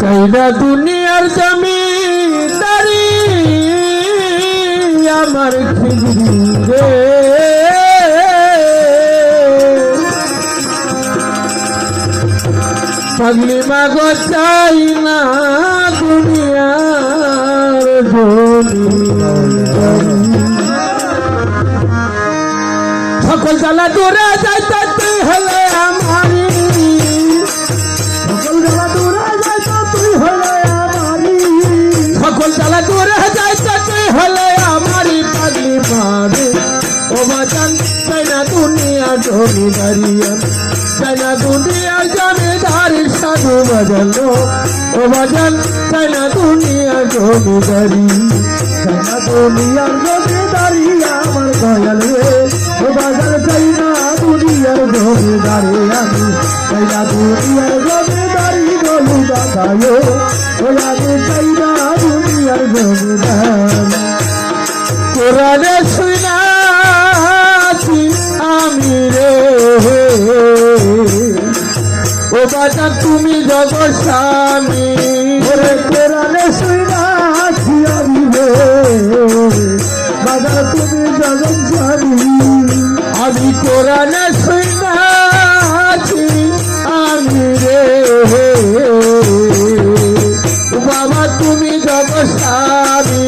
চাইনা দুনিয়ার জমিদারি, আমার খিগরি রে। পাগলি মাগো, চাই না দুনিয়ার সকল জ্বালা দূরে যাইতে হলে আমারি দুনিয়া জমিদারি তাই না দুনিয়ার জমিদারি সাধু বাজানো ও বাজান তাই না দুনিয়া জমিদারি তাই না দুনিয়ার জমিদারি আমার দয়াল। রে ও বাজার চাই না দুনিয়ার জমিদারি আমি। চাই না দুনিয়ার জমিদারি বলু দাদায় ও আমি না দুনিয়ার জমিদারি কোরআনে ও বাজা তুমি জগৎ স্বামী ওরে কোরআনে শুনাছি আমি বাজা তুমি জগৎ স্বামী আমি কোরআনে শুনাছি আমি রে। বাবা, তুমি জগৎ স্বামী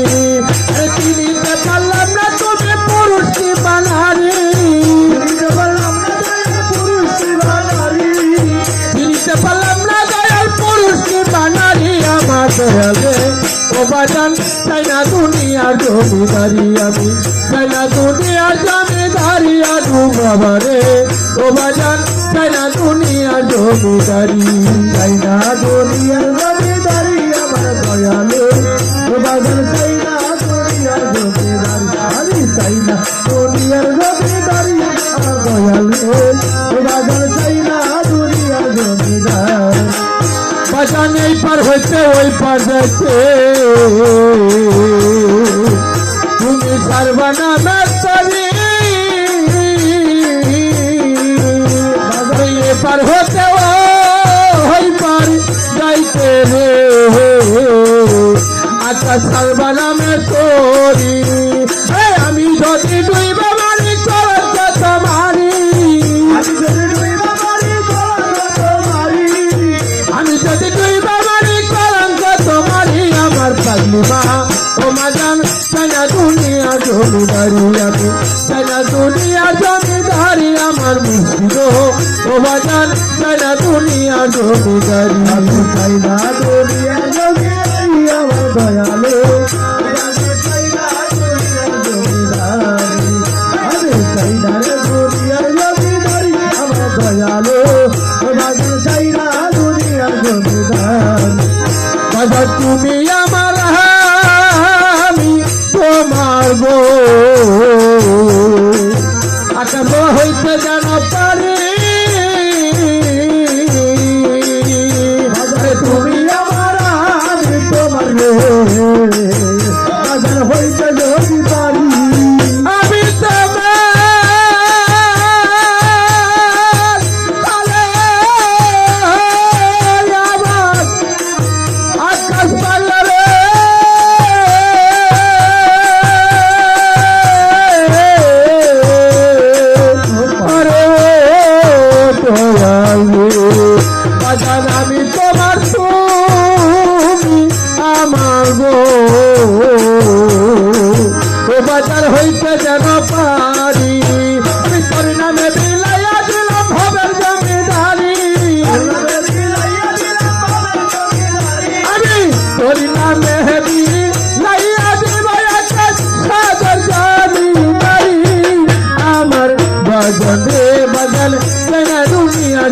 বাজান চাই না দুনিয়ার জমিদারি আমি চাই না দুনিয়ার জমিদারি আদু বাবা রে ও বাজান চাই না দুনিয়ার জমিদারি চাই না দুনিয়ার জমিদারি আমার দয়ালে। ও বাজান চাই না দুনিয়ার জমিদারি আমি চাই না দুনিয়ার জমিদারি আমার দয়ালে। ও বাজান চাই না বাজান এই পার হইতে, ওই পার যেতে তুমি সারবানা এ পার হতে ওই পার যাইতে রে। আচ্ছা মা, ও মাজান সানা দুনিয়া জমিদারি আমি সানা দুনিয়া জমিদারি আমার মুর্শিদ ও মাজান সানা দুনিয়া জমিদারি আমি সাইনা দুনিয়া জমিদারি আমার দয়ালে। আমি পারি আমার গো। ও বাজার হইতে যেন পারি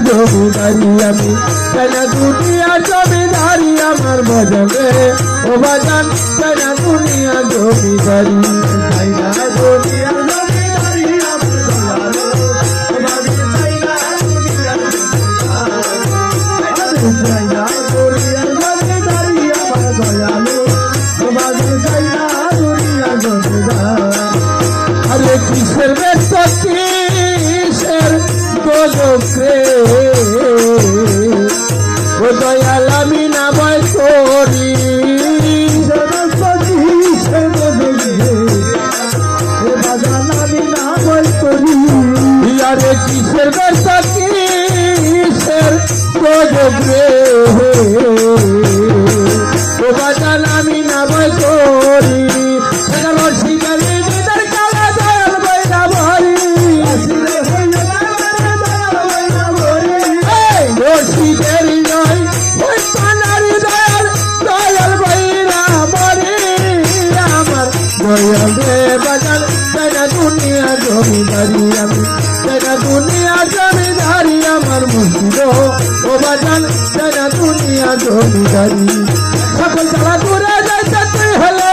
জমিদারি আমি কেন দুনিয়া জমিদারি আমার বাজনে ও বাজান, কেন দুনিয়া জমিদারি তাই না দুনিয়া আরে কিসের ব্যস্ত গোলকে ও দয়াল আমি না ভয় করি ইয়ারে কিসের ব্যবসা কিসের প্রযোগ রে? ও বাজান আমি জমিদারি সকল তারা দূরে যাইতে তুই হলে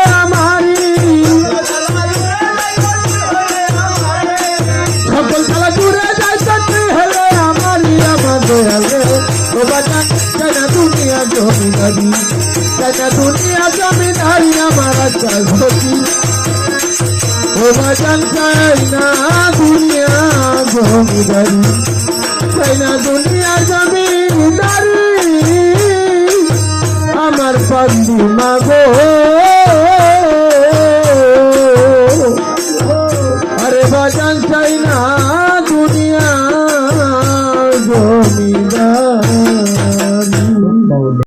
দুনিয়া জমিদারি কেনা দুনিয়া জমিদারি আমার আচার সতী ও বাজান চাই না দুনিয়া জমিদারি চাই না দুনিয়া জমিদারি আমার পান্দি মাগো